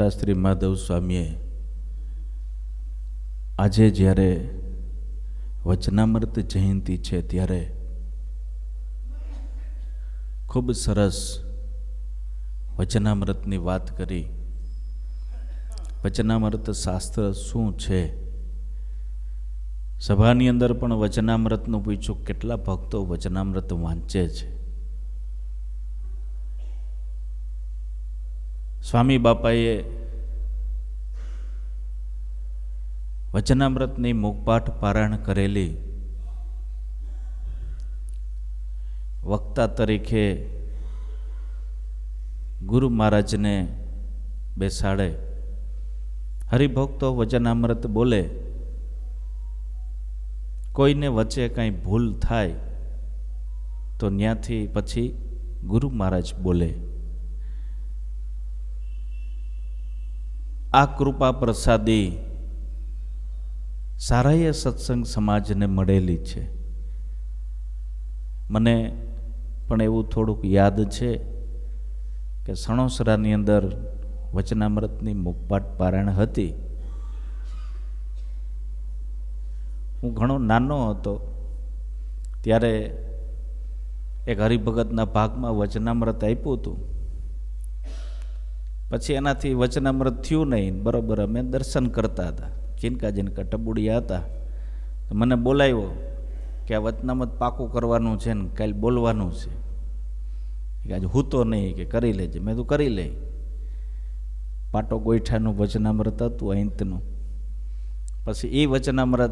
શાસ્ત્રી માધવ સ્વામીએ આજે જ્યારે વચનામૃત જયંતિ છે ત્યારે ખૂબ સરસ વચનામૃતની વાત કરી. વચનામૃત શાસ્ત્ર શું છે? સભાની અંદર પણ વચનામૃતનું પૂછ્યું, કેટલા ભક્તો વચનામૃત વાંચે છે? સ્વામી બાપાએ વચનામૃતની મુખપાઠ પારાયણ કરેલી વક્તા તરીકે ગુરુ મહારાજને બેસાડે. હરિભક્તો વચનામૃત બોલે, કોઈને વચ્ચે કાંઈ ભૂલ થાય તો ત્યાંથી પછી ગુરુ મહારાજ બોલે. આ કૃપા પ્રસાદી સારાએ સત્સંગ સમાજને મળેલી છે. મને પણ એવું થોડુંક યાદ છે કે સણોસરાની અંદર વચનામૃતની મુખપાટ પારાયણ હતી. હું ઘણો નાનો હતો ત્યારે એક હરિભગતના ભાગમાં વચનામૃત આપ્યું હતું. પછી એનાથી વચનામૃત થયું નહીં. બરોબર, અમે દર્શન કરતા હતા. જીનકા જીનકા ટબુડિયા હતા. તો મને બોલાવ્યો કે આ વચનામૃત પાકું કરવાનું છે ને કાલે બોલવાનું છે. કે આજે હું તો નહીં, કે કરી લેજે. મેં તું કરી લઈ પાટો ગોઈઠાનું વચનામૃત હતું, અહીંતનું. પછી એ વચનામૃત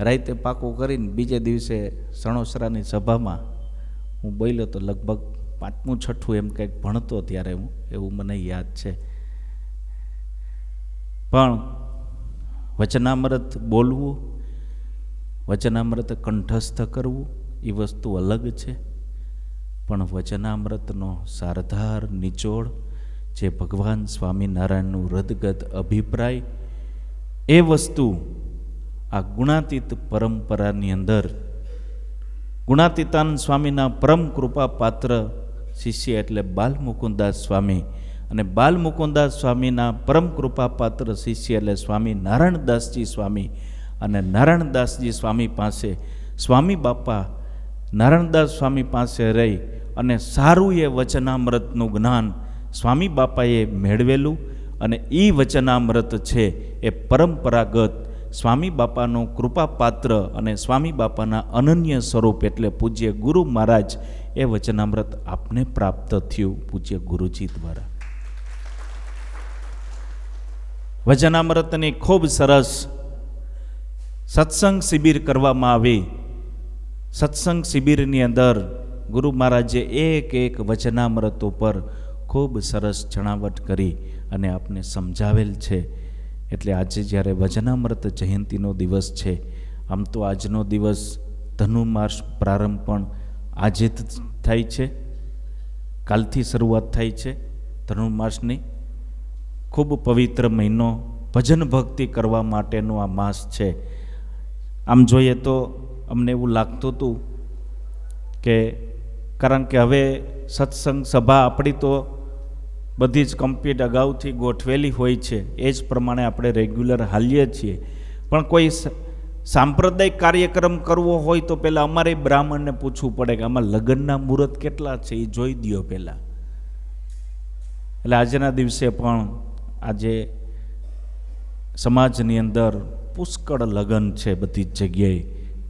રાતે પાકું કરીને બીજે દિવસે સણોસરાની સભામાં હું બોલ્યો તો લગભગ પાંચમું, છઠ્ઠું એમ કંઈક ભણતો ત્યારે હું, એવું મને યાદ છે. પણ વચનામૃત બોલવું, વચનામૃત કંઠસ્થ કરવું, એ વસ્તુ અલગ છે. પણ વચનામૃતનો સારધાર, નિચોડ, જે ભગવાન સ્વામિનારાયણનું હૃદગત અભિપ્રાય, એ વસ્તુ આ ગુણાતીત પરંપરાની અંદર, ગુણાતીતાન સ્વામીના પરમ કૃપા પાત્ર શિષ્ય એટલે બાલ મુકુંદાસ સ્વામી. અને બાલ મુકુંદાસ સ્વામીના પરમ કૃપાપાત્ર શિષ્ય એટલે સ્વામી નારાયણદાસજી સ્વામી. અને નારાયણદાસજી સ્વામી પાસે સ્વામી બાપા નારાયણદાસ સ્વામી પાસે રહી અને સારું એ વચનામૃતનું જ્ઞાન સ્વામી બાપાએ મેળવેલું. અને એ વચનામૃત છે એ પરંપરાગત સ્વામી બાપાનું કૃપાપાત્ર અને સ્વામી બાપાના અનન્ય સ્વરૂપ એટલે પૂજ્ય ગુરુ મહારાજ એ વચનામૃત આપને પ્રાપ્ત થયું પૂજ્ય ગુરુજી દ્વારા. વચનામૃતની ખૂબ સરસ સત્સંગ શિબિર કરવામાં આવી. સત્સંગ શિબિરની અંદર ગુરુ મહારાજે એક એક વચનામૃત ઉપર ખૂબ સરસ જણાવટ કરી અને આપને સમજાવેલ છે. એટલે આજે જ્યારે વજનામૃત જયંતિનો દિવસ છે, આમ તો આજનો દિવસ ધનુમાસ પ્રારંભ પણ આજે જ થાય છે. કાલથી શરૂઆત થાય છે ધનુમાસની ખૂબ પવિત્ર મહિનો ભજન ભક્તિ કરવા માટેનો આ માસ છે. આમ જોઈએ તો અમને એવું લાગતું હતું કે કારણ કે હવે સત્સંગ સભા આપણી તો બધી જ કમ્પ્લીટ અગાઉથી ગોઠવેલી હોય છે. એ જ પ્રમાણે આપણે રેગ્યુલર હાલીએ છીએ. પણ કોઈ સાંપ્રદાયિક કાર્યક્રમ કરવો હોય તો પહેલાં અમારે બ્રાહ્મણને પૂછવું પડે કે આમાં લગ્નના મુહૂર્ત કેટલા છે, એ જોઈ દો પહેલાં. એટલે આજના દિવસે પણ આજે સમાજની અંદર પુષ્કળ લગ્ન છે બધી જ જગ્યાએ.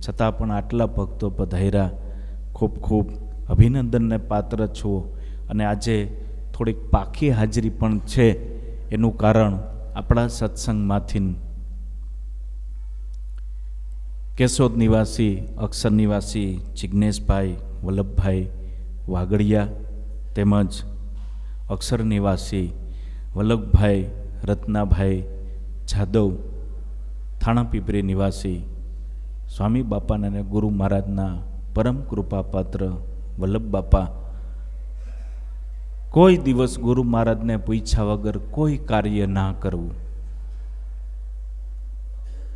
છતાં પણ આટલા ભક્તો પધાર્યા. ખૂબ ખૂબ અભિનંદનને પાત્ર છો. અને આજે થોડીક પાકી હાજરી પણ છે. એનું કારણ આપણા સત્સંગમાંથી. કેશોદ નિવાસી, અક્ષર નિવાસી જિજ્ઞેશભાઈ વલ્લભભાઈ વાગડિયા તેમજ અક્ષર નિવાસી વલ્લભભાઈ રત્નાભાઈ જાદવ થાણાપીપરી નિવાસી સ્વામી બાપાના અને ગુરુ મહારાજના પરમ કૃપાપાત્ર વલ્લભ બાપા કોઈ દિવસ ગુરુ મહારાજને પૂછ્યા વગર કોઈ કાર્ય ના કરવું.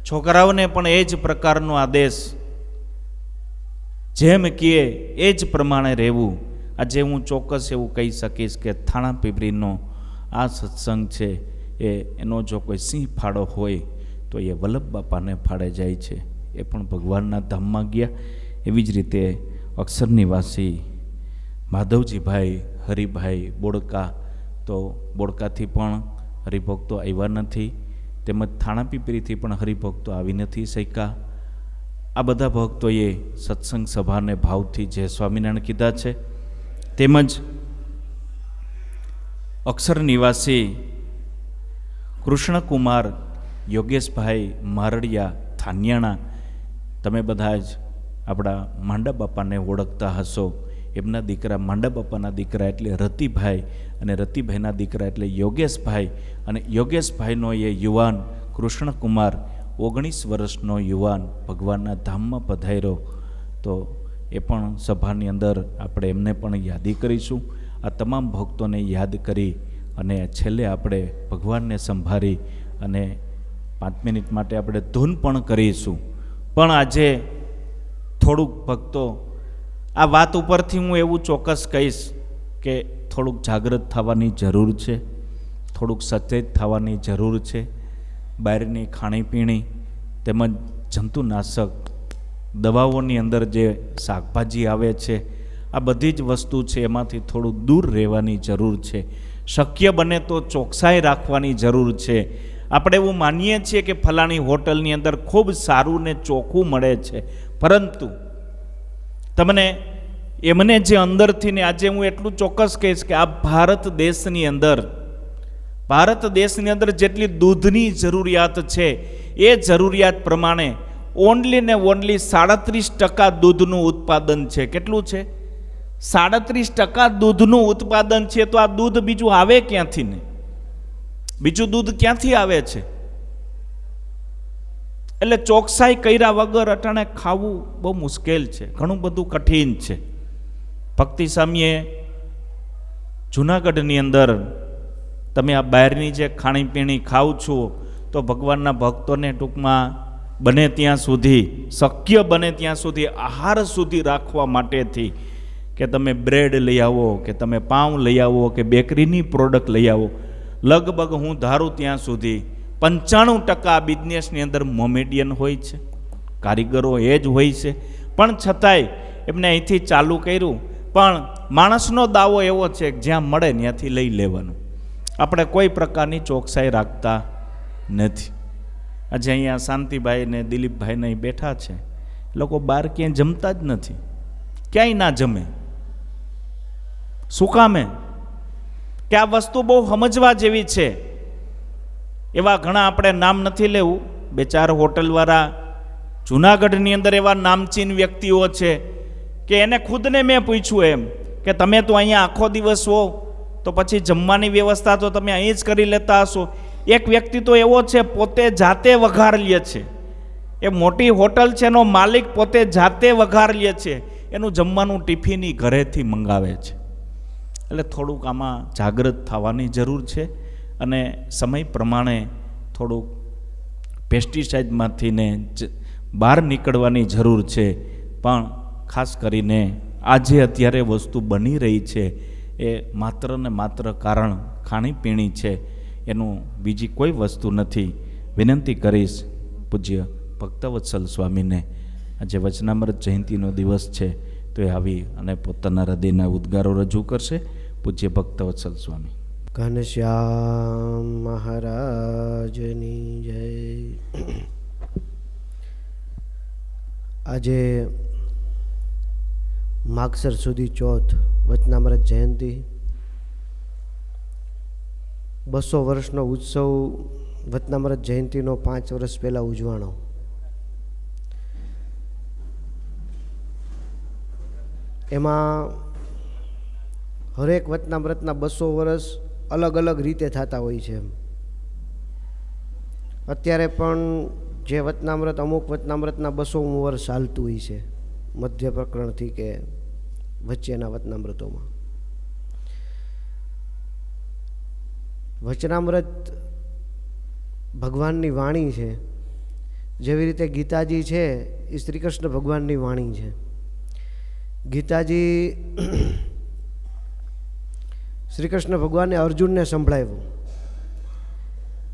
છોકરાઓને પણ એ જ પ્રકારનો આદેશ જેમ કહે એ જ પ્રમાણે રહેવું. આજે હું ચોક્કસ એવું કહી શકીશ કે થાણા પીપરીનો આ સત્સંગ છે એ એનો જો કોઈ સિંહ ફાળો હોય તો એ વલ્લભ બાપાને ફાળે જાય છે. એ પણ ભગવાનના ધામમાં ગયા. એવી જ રીતે અક્ષર નિવાસી માધવજીભાઈ હરિભાઈ બોડકા. તો બોડકાથી પણ હરિભક્તો આવ્યા નથી. તેમજ થાણાપીપરીથી પણ હરિભક્તો આવી નથી શક્યા. આ બધા ભક્તોએ સત્સંગ સભાને ભાવથી જે સ્વામિનારાયણ કીધા છે. તેમજ અક્ષર નિવાસી કૃષ્ણકુમાર યોગેશભાઈ મારડિયા થાનિયાણા. તમે બધા જ આપણા માંડા બાપાને ઓળખતા હશો. એમના દીકરા માંડા બાપાના દીકરા એટલે રતિભાઈ અને રતિભાઈના દીકરા એટલે યોગેશભાઈ અને યોગેશભાઈનો એ યુવાન કૃષ્ણકુમાર ઓગણીસ વર્ષનો યુવાન ભગવાનના ધામમાં પધાર્યો. તો એ પણ સભાની અંદર આપણે એમને પણ યાદી કરીશું. આ તમામ ભક્તોને યાદ કરી અને છેલ્લે આપણે ભગવાનને સંભાળી અને પાંચ મિનિટ માટે આપણે ધૂન પણ કરીશું. પણ આજે થોડુંક ભક્તો આ વાત ઉપરથી હું એવું ચોક્કસ કહીશ કે થોડુંક જાગૃત થવાની જરૂર છે, થોડુંક સચેત થવાની જરૂર છે. બહારની ખાણીપીણી તેમજ જંતુનાશક દવાઓની અંદર જે શાકભાજી આવે છે, આ બધી જ વસ્તુ છે એમાંથી થોડું દૂર રહેવાની જરૂર છે. શક્ય બને તો ચોકસાઈ રાખવાની જરૂર છે. આપણે એવું માનીએ છીએ કે ફલાણી હોટલની અંદર ખૂબ સારું ને ચોખ્ખું મળે છે, પરંતુ તમને એમને જે અંદરથી ને આજે હું એટલું ચોક્કસ કહીશ કે આ ભારત દેશની અંદર, ભારત દેશની અંદર જેટલી દૂધની જરૂરિયાત છે, એ જરૂરિયાત પ્રમાણે ઓનલી ને ઓનલી સાડત્રીસ ટકા દૂધનું ઉત્પાદન છે. કેટલું છે? સાડત્રીસ ટકા દૂધનું ઉત્પાદન છે તો આ દૂધ બીજું આવે ક્યાંથી ને? બીજું દૂધ ક્યાંથી આવે છે? એટલે ચોકસાઈ કર્યા વગર અટાણે ખાવું બહુ મુશ્કેલ છે. ઘણું બધું કઠિન છે. ભક્તિ સ્વામીએ જુનાગઢની અંદર તમે આ બહારની જે ખાણીપીણી ખાવ છો, તો ભગવાનના ભક્તોને ટૂંકમાં બને ત્યાં સુધી, શક્ય બને ત્યાં સુધી, આહાર સુધી રાખવા માટેથી કે તમે બ્રેડ લઈ આવો, કે તમે પાઉં લઈ આવો, કે બેકરીની પ્રોડક્ટ લઈ આવો. લગભગ હું ધારું ત્યાં સુધી પંચાણું ટકા બિઝનેસની અંદર મોમેડિયન હોય છે. કારીગરો એ જ હોય છે. પણ છતાંય એમને અહીંથી ચાલુ કર્યું. પણ માણસનો દાવો એવો છે કે જ્યાં મળે ત્યાંથી લઈ લેવાનું. આપણે કોઈ પ્રકારની ચોકસાઈ રાખતા નથી. આજે અહીંયા શાંતિભાઈ ને દિલીપભાઈને અહીં બેઠા છે. લોકો બહાર ક્યાંય જમતા જ નથી. ક્યાંય ના જમે. શું કામે? કે આ વસ્તુ બહુ સમજવા જેવી છે. એવા ઘણા આપણે નામ નથી લેવું. બે ચાર હોટલવાળા જુનાગઢની અંદર એવા નામચીન વ્યક્તિઓ છે કે એને ખુદને મેં પૂછ્યું એમ કે તમે તો અહીંયા આખો દિવસ હો, તો પછી જમવાની વ્યવસ્થા તો તમે અહીં જ કરી લેતા હશો. એક વ્યક્તિ તો એવો છે, પોતે જાતે વઘાર લે છે. એ મોટી હોટલ છે, એનો માલિક પોતે જાતે વઘાર લે છે. એનું જમવાનું ટિફિન ઘરેથી મંગાવે છે. એટલે થોડુંક આમાં જાગૃત થવાની જરૂર છે. અને સમય પ્રમાણે થોડુંક પેસ્ટિસાઇડમાંથી ને જ- બહાર નીકળવાની જરૂર છે. પણ ખાસ કરીને આજે અત્યારે વસ્તુ બની રહી છે એ માત્ર ને માત્ર કારણ ખાણીપીણી છે. એનું બીજી કોઈ વસ્તુ નથી. વિનંતી કરીશ પૂજ્ય ભક્તવત્સલ સ્વામીને આજે વચનામૃત જયંતિનો દિવસ છે તો એ આવી અને પોતાના હૃદયના ઉદ્ગારો રજૂ કરશે પૂજ્ય ભક્તવત્સલ સ્વામી. ઘનશ્યામ મહારાજની જય. આજે માગસર સુધી ચોથ વચનામૃત જયંતિ. બસો વર્ષનો ઉત્સવ વચનામૃત જયંતિનો પાંચ વર્ષ પહેલાં ઉજવાણો. એમાં હરેક વચનામૃતના બસો વર્ષ અલગ અલગ રીતે થતા હોય છે અત્યારે પણ જે વચનામૃત અમુક વચનામૃતના બસોમું વર્ષ ચાલતું હોય છે, મધ્ય પ્રકરણથી કે વચ્ચેના વચનામૃતોમાં વચનામૃત ભગવાનની વાણી છે. જેવી રીતે ગીતાજી છે, એ શ્રી કૃષ્ણ ભગવાનની વાણી છે. ગીતાજી શ્રી કૃષ્ણ ભગવાને અર્જુનને સંભળાવ્યું.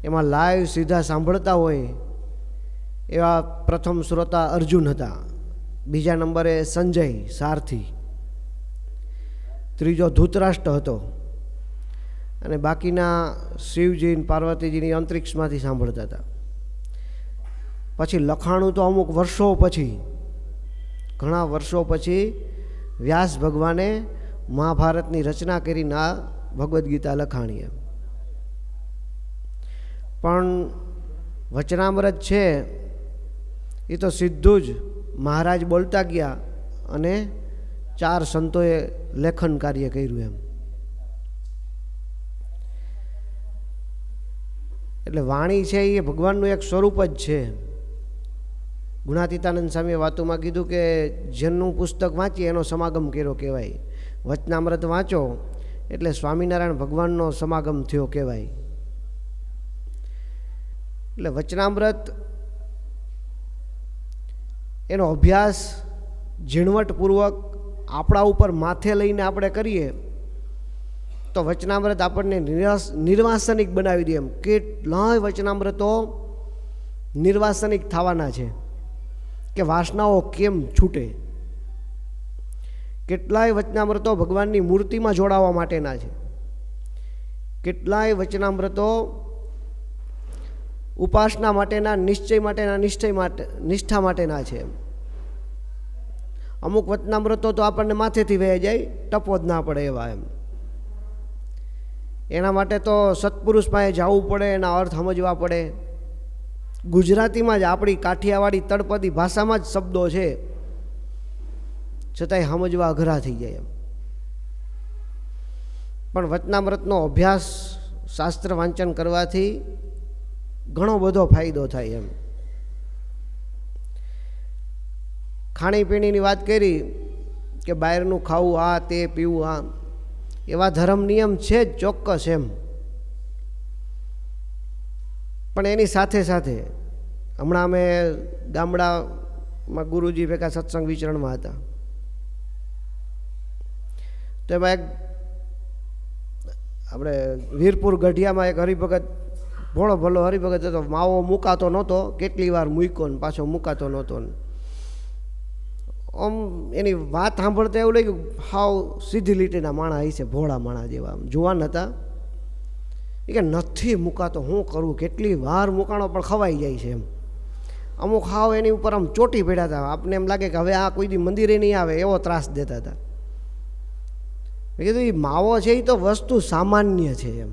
એમાં લાઈવ સીધા સાંભળતા હોય એવા પ્રથમ શ્રોતા અર્જુન હતા. બીજા નંબરે સંજય સારથી. ત્રીજો ધૂતરાષ્ટ્ર હતો. અને બાકીના શિવજી પાર્વતીજીની અંતરિક્ષમાંથી સાંભળતા હતા. પછી લખાણું તો અમુક વર્ષો પછી, ઘણા વર્ષો પછી વ્યાસ ભગવાને મહાભારતની રચના કરીને આ ભગવદ્ ગીતા લખાણી એમ. પણ વચનામૃત છે, એ તો સીધું જ મહારાજ બોલતા ગયા અને ચાર સંતોએ લેખન કાર્ય કર્યું એમ. એટલે વાણી છે એ ભગવાનનું એક સ્વરૂપ જ છે. ગુણાતીતાનંદ સ્વામીએ વાતોમાં કીધું કે જેનું પુસ્તક વાંચીએ એનો સમાગમ કર્યો કહેવાય. વચનામૃત વાંચો એટલે સ્વામિનારાયણ ભગવાનનો સમાગમ થયો કહેવાય. એટલે વચનામૃત એનો અભ્યાસ ઝીણવટપૂર્વક આપણા ઉપર માથે લઈને આપણે કરીએ તો વચનામૃત આપણને નિર્વાસનિક બનાવી દે એમ. કેટલાય વચનામૃતો નિર્વાસનિક થવાના છે કે વાસનાઓ કેમ છૂટે? કેટલાય વચનામૃતો ભગવાનની મૂર્તિમાં જોડાવા માટેના છે. કેટલાય વચનામૃતો ઉપાસના માટેના, નિશ્ચય માટેના, નિશ્ચય માટે, નિષ્ઠા માટેના છે અમુક વચનામૃતો તો આપણને માથેથી વહી જાય, ટપો જ ના પડે એવા એમ. એના માટે તો સત્પુરુષ પાસે જવું પડે, એના અર્થ સમજવા પડે. ગુજરાતીમાં જ આપણી કાઠિયાવાડી તળપદી ભાષામાં જ શબ્દો છે. છતાંય સમજવા અઘરા થઈ જાય એમ. પણ વચનામૃતનો અભ્યાસ, શાસ્ત્ર વાંચન કરવાથી ઘણો બધો ફાયદો થાય એમ. ખાણીપીણીની વાત કરી કે બહારનું ખાવું આ, તે પીવું આ, એવા ધર્મ નિયમ છે જ ચોક્કસ એમ. પણ એની સાથે સાથે હમણાં અમે ગામડામાં ગુરુજી ભેગા સત્સંગ વિચરણમાં હતા. તો એમાં એક આપણે વીરપુર ગઢિયામાં એક હરિભગત, ભોળો ભલો હરિભગત હતો. માવો મુકાતો નહોતો, કેટલી વાર મૂક્યો ને પાછો મુકાતો નહોતો ને. આમ એની વાત સાંભળતા એવું લાગ્યું હાવ સીધી લીટીના માણા હશે, ભોળા માણા જેવા આમ. જુવાન હતા. એ કે નથી મુકાતો, હું કરું? કેટલી વાર મુકાણો પણ ખવાઈ જાય છે એમ. અમુક હાવ એની ઉપર આમ ચોટી પડ્યા હતા. આપને એમ લાગે કે હવે આ કોઈ દી મંદિરે નહીં આવે, એવો ત્રાસ દેતા હતા. મેં કીધું એ માવો છે એ તો વસ્તુ સામાન્ય છે એમ.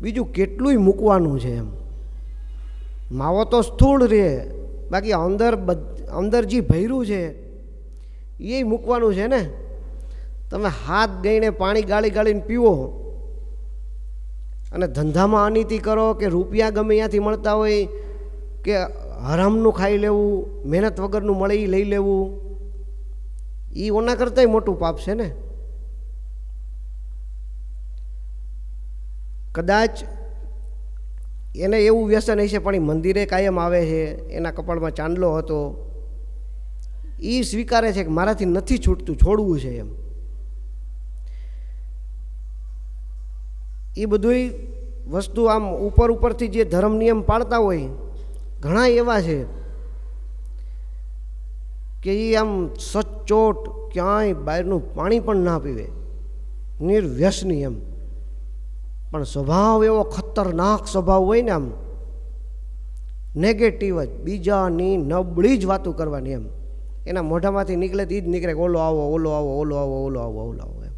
બીજું કેટલુંય મૂકવાનું છે એમ. માવો તો સ્થૂળ રહે. બાકી અંદર અંદર જે ભર્યું છે એ મૂકવાનું છે ને? તમે હાથ ગઈને પાણી ગાળી ગાળીને પીવો. અને ધંધામાં અનીતિ કરો કે રૂપિયા ગમે ત્યાંથી મળતા હોય કે હરામનું ખાઈ લેવું, મહેનત વગરનું મળે એ લઈ લેવું. એ ઓના કરતાંય મોટું પાપ છે ને? કદાચ એને એવું વ્યસન હશે, પણ એ મંદિરે કાયમ આવે છે, એના કપાળમાં ચાંદલો હતો એ સ્વીકારે છે કે મારાથી નથી છૂટતું, છોડવું છે એમ. એ બધુંય વસ્તુ આમ ઉપર ઉપરથી જે ધર્મ નિયમ પાળતા હોય, ઘણા એવા છે કે એ આમ સચોટ ક્યાંય બહારનું પાણી પણ ના પીવે. નિર્વ્યસની એમ. પણ સ્વભાવ એવો ખતરનાક સ્વભાવ હોય ને આમ. નેગેટિવ જ, બીજાની નબળી જ વાતો કરવાની એમ. એના મોઢામાંથી નીકળે તો એ જ નીકળે ઓલો આવો ઓલો આવો ઓલો આવો ઓલો આવો ઓલો આવો એમ.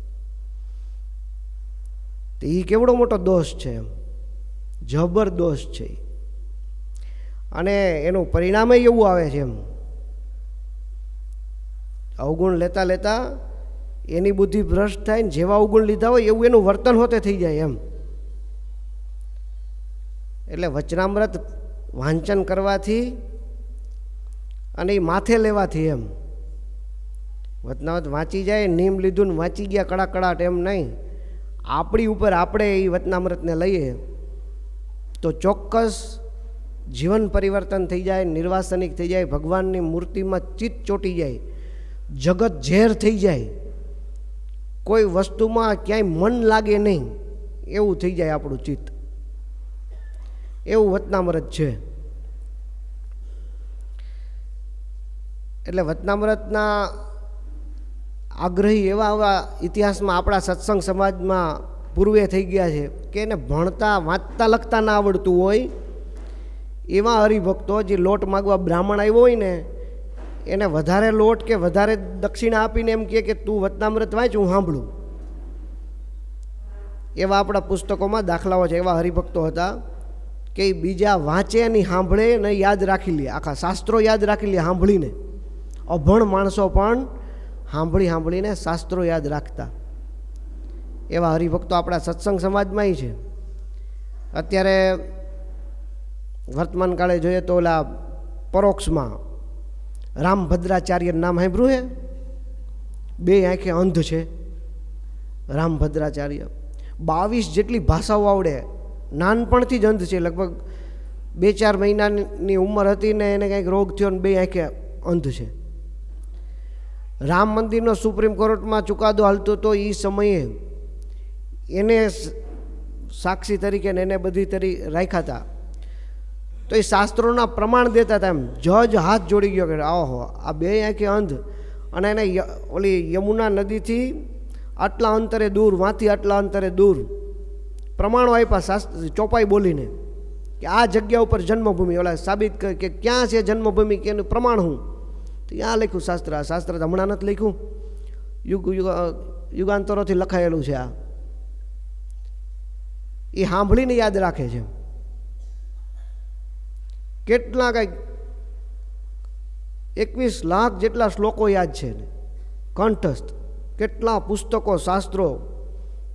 તો એ કેવડો મોટો દોષ છે એમ. જબર દોષ છે અને એનું પરિણામ એવું આવે છે એમ. અવગુણ લેતા લેતા એની બુદ્ધિ ભ્રષ્ટ થાય ને જેવા અવગુણ લીધા હોય એવું એનું વર્તન હોતે થઈ જાય એમ. એટલે વચનામૃત વાંચન કરવાથી અને એ માથે લેવાથી એમ. વચનામૃત વાંચી જાય નિયમ લીધું ને વાંચી ગયા કડા કડાટ એમ નહીં. આપણી ઉપર આપણે એ વચનામૃતને લઈએ તો ચોક્કસ જીવન પરિવર્તન થઈ જાય, નિર્વાસનિક થઈ જાય, ભગવાનની મૂર્તિમાં ચિત્ત ચોટી જાય, જગત ઝેર થઈ જાય. કોઈ વસ્તુમાં ક્યાંય મન લાગે નહીં, એવું થઈ જાય આપણું ચિત્ત. એવું વતનામૃત છે. એટલે વતનામૃતના આગ્રહી એવા એવા ઇતિહાસમાં આપણા સત્સંગ સમાજમાં પૂર્વે થઈ ગયા છે કે એને ભણતા, વાંચતા, લખતા ના આવડતું હોય એવા હરિભક્તો જે લોટ માગવા બ્રાહ્મણ આવ્યો હોય ને, એને વધારે લોટ કે વધારે દક્ષિણા આપીને એમ કહે કે તું વતનામૃત વાંચ, હું સાંભળું. એવા આપણા પુસ્તકોમાં દાખલાઓ છે, એવા હરિભક્તો હતા. કે બીજા વાંચે નહીં સાંભળે ને યાદ રાખી લે. આખા શાસ્ત્રો યાદ રાખી લે સાંભળીને. અભણ માણસો પણ સાંભળી સાંભળીને શાસ્ત્રો યાદ રાખતા. એવા હરિભક્તો આપણા સત્સંગ સમાજમાંય છે. અત્યારે વર્તમાન કાળે જોઈએ તો ઓલા પરોક્ષમાં રામભદ્રાચાર્ય નામ સાંભળ્યું હે? બે આંખે અંધ છે. રામભદ્રાચાર્ય. બાવીસ જેટલી ભાષાઓ આવડે. નાનપણથી જ અંધ છે. લગભગ બે ચાર મહિનાની ઉંમર હતી ને એને કંઈક રોગ થયો ને બે આંખે અંધ છે. રામ મંદિરનો સુપ્રીમ કોર્ટમાં ચુકાદો હાલતો હતો એ સમયે એને સાક્ષી તરીકે ને એને બધી તરી રાખ્યા હતા તો એ શાસ્ત્રોના પ્રમાણ દેતા હતા એમ. જજ હાથ જોડી ગયો કે આહો આ બે આંખે અંધ. અને એને ઓલી યમુના નદીથી આટલા અંતરે દૂર, વાંથી આટલા અંતરે દૂર પ્રમાણો આપ્યા શાસ્ત્ર ચોપાઈ બોલીને કે આ જગ્યા ઉપર જન્મભૂમિ. ઓલા સાબિત કરે કે ક્યાં છે જન્મભૂમિ કે એનું પ્રમાણ હું તો ક્યાં લખ્યું શાસ્ત્ર. આ શાસ્ત્ર હમણાં નથી લખ્યું. યુગ યુગ યુગાંતરોથી લખાયેલું છે આ. એ સાંભળીને યાદ રાખે છે. કેટલા કંઈક એકવીસ લાખ જેટલા શ્લોકો યાદ છે કંઠસ્થ. કેટલા પુસ્તકો, શાસ્ત્રો.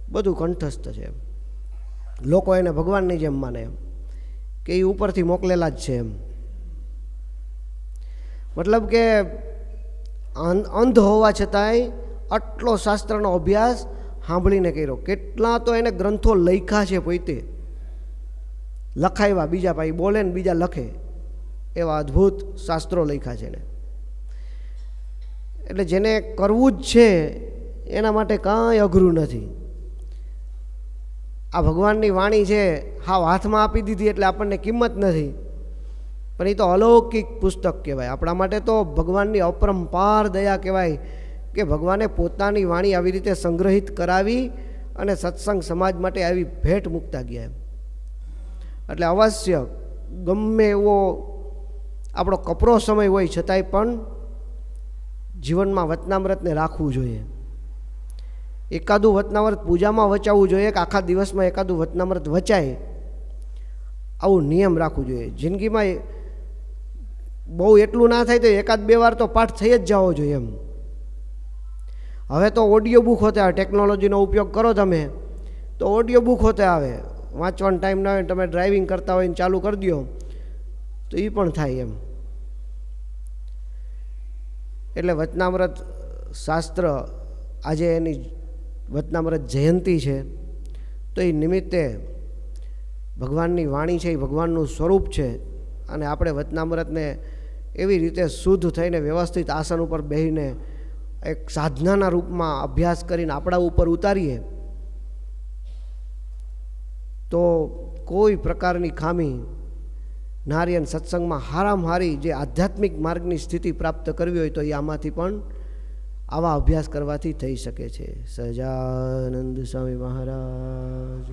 બધું કંઠસ્થ છે એમ. લોકો એને ભગવાનની જેમ માને એમ, કે એ ઉપરથી મોકલેલા જ છે એમ. મતલબ કે અંધ હોવા છતાંય આટલો શાસ્ત્રનો અભ્યાસ સાંભળીને કર્યો. કેટલા તો એને ગ્રંથો લખ્યા છે પોતે. લખાવ્યા બીજા ભાઈ બોલે ને બીજા લખે. એવા અદ્ભુત શાસ્ત્રો લખ્યા છે એને. એટલે જેને કરવું જ છે, એના માટે કાંઈ અઘરું નથી. આ ભગવાનની વાણી છે, હાવ હાથમાં આપી દીધી એટલે આપણને કિંમત નથી. પણ એ તો અલૌકિક પુસ્તક કહેવાય. આપણા માટે તો ભગવાનની અપરંપાર દયા કહેવાય કે ભગવાને પોતાની વાણી આવી રીતે સંગ્રહિત કરાવી અને સત્સંગ સમાજ માટે આવી ભેટ મૂકતા ગયા એમ. એટલે અવશ્ય ગમે એવો આપણો કપરો સમય હોય, છતાંય પણ જીવનમાં વતનામ્રતને રાખવું જોઈએ. એકાદું વતનાવ્રત પૂજામાં વચાવવું જોઈએ કે આખા દિવસમાં એકાદું વચનામૃત વચાય? આવું નિયમ રાખવું જોઈએ. જિંદગીમાં બહુ એટલું ના થાય તો એકાદ બે વાર તો પાઠ થઈ જ જવો જોઈએ એમ. હવે તો ઓડિયો બુક હોતે આવે ટેકનોલોજીનો ઉપયોગ કરો તમે, તો ઓડિયો બુક હોતે આવે. વાંચવાનો ટાઈમ ના હોય તમે ડ્રાઇવિંગ કરતા હોય ચાલુ કરી દો તો એ પણ થાય એમ. એટલે વચનામૃત શાસ્ત્ર આજે એની વચનામૃત જયંતિ છે, તો એ નિમિત્તે ભગવાનની વાણી છે, એ ભગવાનનું સ્વરૂપ છે અને આપણે વતનામૃતને એવી રીતે શુદ્ધ થઈને વ્યવસ્થિત આસન ઉપર બેસીને એક સાધનાના રૂપમાં અભ્યાસ કરીને આપણા ઉપર ઉતારીએ, તો કોઈ પ્રકારની ખામી નારિયન સત્સંગમાં હારામ હારી જે આધ્યાત્મિક માર્ગની સ્થિતિ પ્રાપ્ત કરવી હોય તો એ આમાંથી પણ આવા અભ્યાસ કરવાથી થઈ શકે છે. સહજાનંદ સ્વામી મહારાજ.